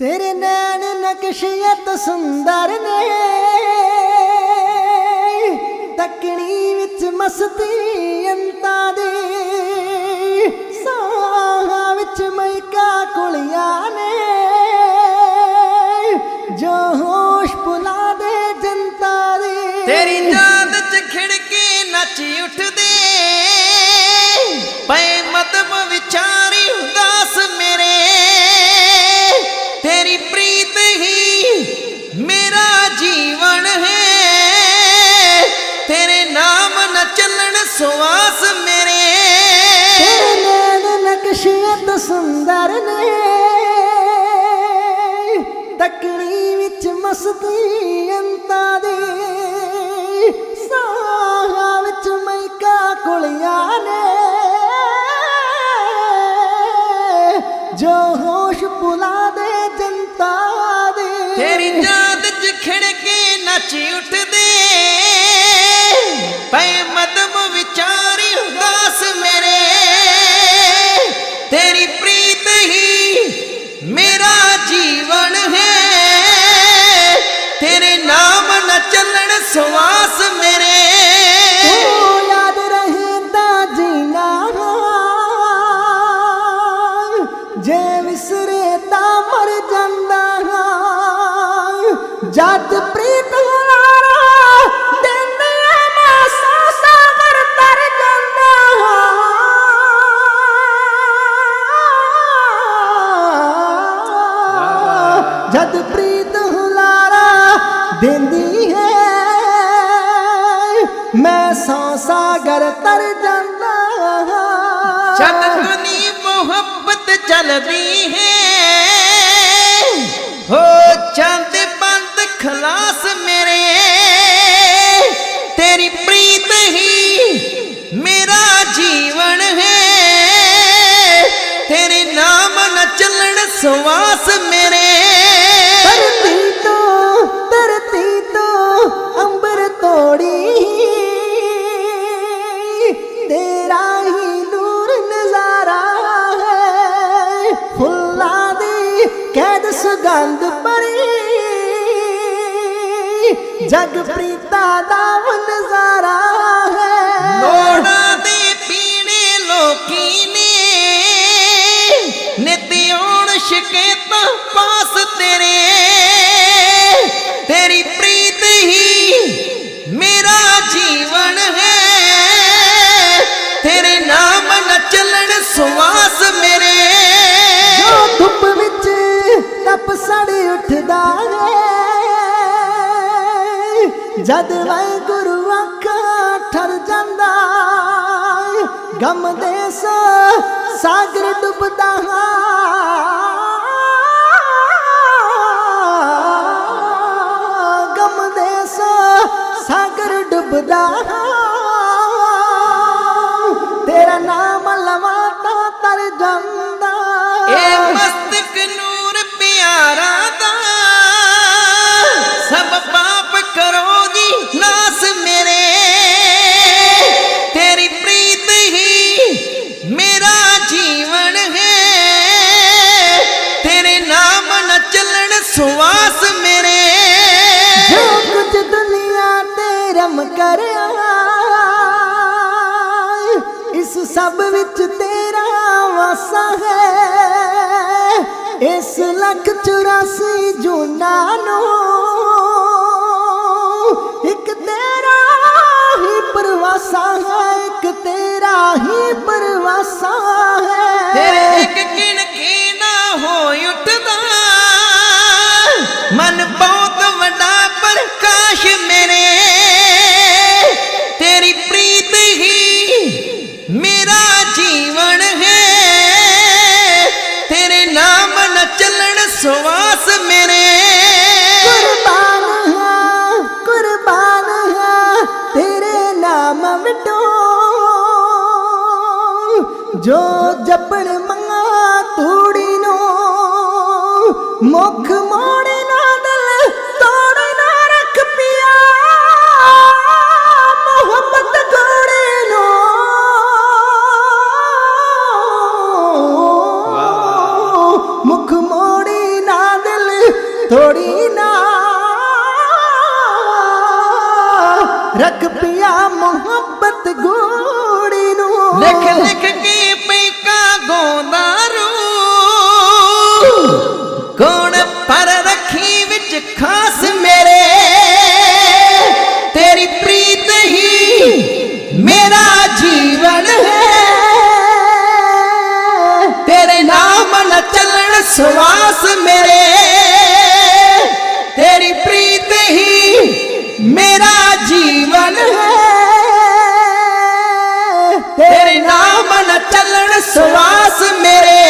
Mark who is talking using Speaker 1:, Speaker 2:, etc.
Speaker 1: ਤੇਰੇ ਨੈਣ ਨਕਸ਼ੀਅਤ ਸੁੰਦਰ ਨੇ। ਤਕਣੀ ਵਿੱਚ ਮਸਤੀ ਅੰਤਾਂ ਦੇ। ਸਾਹਾਂ ਵਿੱਚ ਮਹਿਕਾ ਕੁਲੀਆਂ ਨੇ। ਜੋ ਹੋਸ਼ ਭੁਲਾ ਦੇ ਜਨਤਾ ਦੇ।
Speaker 2: ਤੇਰੀ ਯਾਦ ਚ ਖਿੜਕੇ ਨੱਚ ਉੱਠਦੇ ਸਵਾਸ ਮੇਰੇ।
Speaker 1: ਤੇਰੇ ਨੈਣ ਨਕਸ਼ੀਅਤ ਸੁੰਦਰ ਨੇ। ਤਕਣੀ ਵਿੱਚ ਮਸਤੀ ਅੰਤਾਂ ਦੀ। ਸਾਹਾਂ ਵਿੱਚ ਮਹਿਕਾ ਕੁਲੀਆਂ ਨੇ। ਜੋ ਹੋਸ਼ ਭੁਲਾ ਦੇ ਜਨਤਾ ਦੀ।
Speaker 2: ਤੇਰੀ ਯਾਦ ਚ ਖਿੜਕੇ ਨੱਚ ਉੱਠਦੇ
Speaker 1: ਜੇ ਵਿਸਰੇ ਤਾਂ ਮਰ ਜਾਂਦਾ ਹਾਂ। ਜਦ ਪ੍ਰੀਤ ਹੁਲਾਰਾ ਦਿੰਦੇ ਮਾਸਾ ਸਾਗਰ ਤਰ ਜਾਂਦਾ ਜਦ ਪ੍ਰੀਤ ਹੁਲਾਰਾ ਦਿੰਦੀ ਹੈ, ਮੈਂ ਸੌ ਸਾਗਰ ਤਰ ਜਾਂਦਾ
Speaker 2: ਜਦ ਦੁਨੀ ਮੁਹੱਬਤ ਚੱਲਦੀ ਹੈ। ਹੋ ਚੰਦ ਬੰਦ ਖਲਾਸ ਮੇਰੇ। ਤੇਰੀ ਪ੍ਰੀਤ ਹੀ ਮੇਰਾ ਜੀਵਨ ਹੈ। ਤੇਰੇ ਨਾਮ ਨਾ ਚੱਲਣ ਸਵਾਸ
Speaker 1: ਕੈਦ ਪਰੀ ਜਗ ਪ੍ਰੀਤਾ ਦਾ ਨਜ਼ਾਰਾ ਹੈ।
Speaker 2: ਲੋੜਾਂ ਦੇ ਪੀਣੇ ਲੋਕੀ ਨੇ। ਨਿਤ ਆਉਣ ਸ਼ਿਕਾਇਤਾਂ ਪਾਸ ਤੇਰੇ। ਤੇਰੀ ਪ੍ਰੀਤ ਹੀ ਮੇਰਾ ਜੀਵਨ ਹੈ। ਤੇਰੇ ਨਾਮ ਨਾ ਸੁਆਸ ਸਵਾਸ
Speaker 1: ਤਪ ਉੱਠਦਾ ਹੈ ਜਦ ਵਾਹਿਗੁਰੂ ਅੱਖਾਂ ਠਰ ਜਾਂਦਾ ਗਮ ਦੇ ਸਾਗਰ ਡੁੱਬਦਾ ਹਾਂ। ਗਮ ਦੇ ਸੋ ਸਾਗਰ ਡੁੱਬਦਾ ਤੇਰਾ ਨਾਮ ਲਵਾਂ ਤਾਂ ਤਰ ਜਾਂਦਾ
Speaker 2: ਇਹ ਮਸਤਕ ਨੂਰ ਪਿਆਰਾ ਦਾ। ਸਭ ਪਾਪ ਕਰੋ ਜੀ, ਨਾਸ ਮੇਰੇ। ਤੇਰੀ ਪ੍ਰੀਤ ਹੀ ਮੇਰਾ ਜੀਵਨ ਹੈ। ਤੇਰੇ ਨਾਮ ਨਾ ਚੱਲਣ ਸਵਾਸ ਮੇਰੇ।
Speaker 1: ਜੋ ਕੁਝ ਦੁਨੀਆ ਤੇ ਰਮ ਕਰਿਆ ਲੱਖ 84 ਜੂਨਾ ਨੂੰ, ਇੱਕ ਤੇਰਾ ਹੀ ਪਰਵਾਸਾ ਹੈ, ਇੱਕ ਤੇਰਾ ਹੀ ਪਰਵਾਸਾ ਹੈ।
Speaker 2: ਤੇਰੇ ਇੱਕ ਕਿਣ ਨਾ ਹੋ ਉੱਠਦਾ, ਮਨ ਬਹੁਤ ਵੱਡਾ ਪ੍ਰਕਾਸ਼ ਮੇਰੇ। ਤੇਰੀ ਪ੍ਰੀਤ ਹੀ ਮੇਰਾ ਜੀਵਨ ਸਵਾਸ ਮੇਰੇ।
Speaker 1: ਕੁਰਬਾਨ ਹਾਂ ਕੁਰਬਾਨ ਹਾਂ, ਤੇਰੇ ਨਾਮ ਵਿਟੋ ਜੋ ਜਪਣ ਮੰਗਾ ਤੂੜੀ ਨੂੰ, ਮੁਖ
Speaker 2: ਤੇਰੇ ਨਾਮ ਨਾਲ ਚੱਲਣ ਸਵਾਸ ਮੇਰੇ।